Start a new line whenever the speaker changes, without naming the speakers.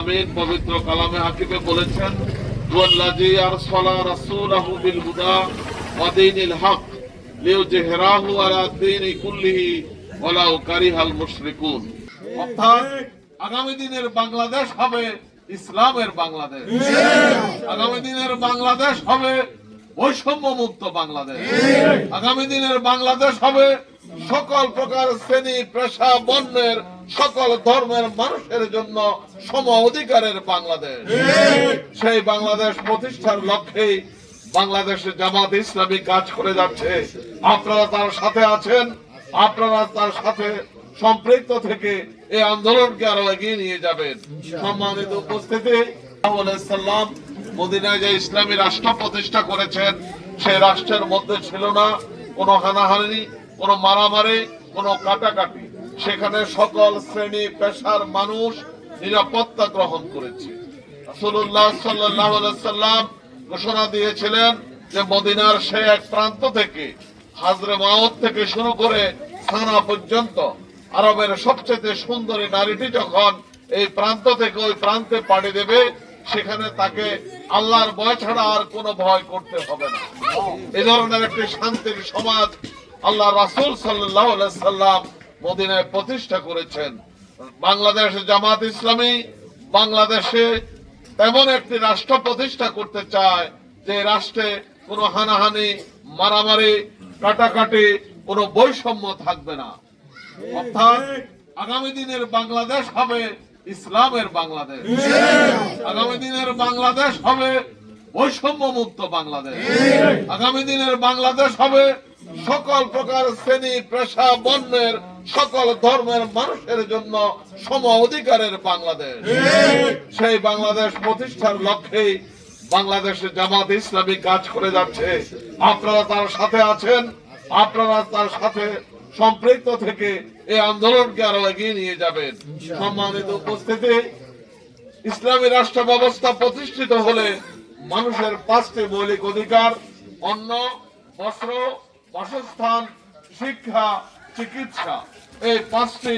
আমিন, পবিত্র কালামে হাকিমে বলেছেন ওয়াল্লাযী আরসালা রাসূলাহু বিল হুদা ওয়া দীনিল হক আলা দীনি কুল্লিহি কারিহাল মুশরিকুন। অর্থাৎ আগামী দিনের বাংলাদেশ হবে ইসলামের বাংলাদেশ। আগামী দিনের বাংলাদেশ হবে বৈষম্য মুক্ত বাংলাদেশ। আগামী দিনের বাংলাদেশ হবে সকল প্রকার শ্রেণি, পেশা, বর্ণের সকল ধর্মের মানুষের জন্য সম অধিকারের বাংলাদেশ। সেই বাংলাদেশ প্রতিষ্ঠার লক্ষ্যে বাংলাদেশে জামাত ইসলামী কাজ করে যাচ্ছে। আপনারা তার সাথে আছেন, আপনারা তার সাথে সম্পৃক্ত থেকে এই আন্দোলনকে আরও এগিয়ে নিয়ে যাবেন। সম্মানিত উপস্থিতি সাল্লাম মদিনায় যে ইসলামী রাষ্ট্র প্রতিষ্ঠা করেছেন, সেই রাষ্ট্রের মধ্যে ছিল না, কোনো হানাহানি, কোনো মারামারি, কোনো কাটাকাটি। সেখানে সকল শ্রেণি, পেশার মানুষ নিরাপত্তা গ্রহণ করেছে। ঘোষণা দিয়েছিলেন যে মদিনার সে এক প্রান্ত থেকে, হাজরে মাওত থেকে শুরু করে সানা পর্যন্ত আরবের সবচেয়ে সুন্দরী নারীটি যখন এই প্রান্ত থেকে ওই প্রান্তে পাড়ি দেবে, সেখানে তাকে আল্লাহর ভয় ছাড়া আর কোনো ভয় করতে হবে না। এ ধরনের একটি শান্তির সমাজ আল্লাহ রাসুল আলাইহি সাল্লাম মদিনায় প্রতিষ্ঠা করেছেন। বাংলাদেশ জামাত ইসলামী বাংলাদেশে তেমন একটি রাষ্ট্র প্রতিষ্ঠা করতে চায় যে রাষ্ট্রে কোনো হানাহানি, মারামারি, কাটাকাটি, কোনো বৈষম্য থাকবে না। অর্থাৎ আগামী দিনের বাংলাদেশ হবে ইসলামের বাংলাদেশ। আগামী দিনের বাংলাদেশ হবে বৈষম্য মুক্ত বাংলাদেশ। আগামী দিনের বাংলাদেশ হবে সকল প্রকার শ্রেণি, পেশা, বর্ণের সকল ধর্মের মানুষের জন্য সম অধিকারের বাংলাদেশ। সেই বাংলাদেশ প্রতিষ্ঠার লক্ষ্যেই বাংলাদেশে জামাত ইসলামী কাজ করে যাচ্ছে। আপনারা তার সাথে আছেন আপনারা তার সাথে সম্পৃক্ত থেকে এই আন্দোলনকে আরও এগিয়ে নিয়ে যাবেন। সম্মানিত উপস্থিতি ইসলামী রাষ্ট্র ব্যবস্থা প্রতিষ্ঠিত হলে মানুষের পাঁচটি মৌলিক অধিকার অন্ন বস্ত্র বাসস্থান শিক্ষা চিকিৎসা। এই পাঁচটি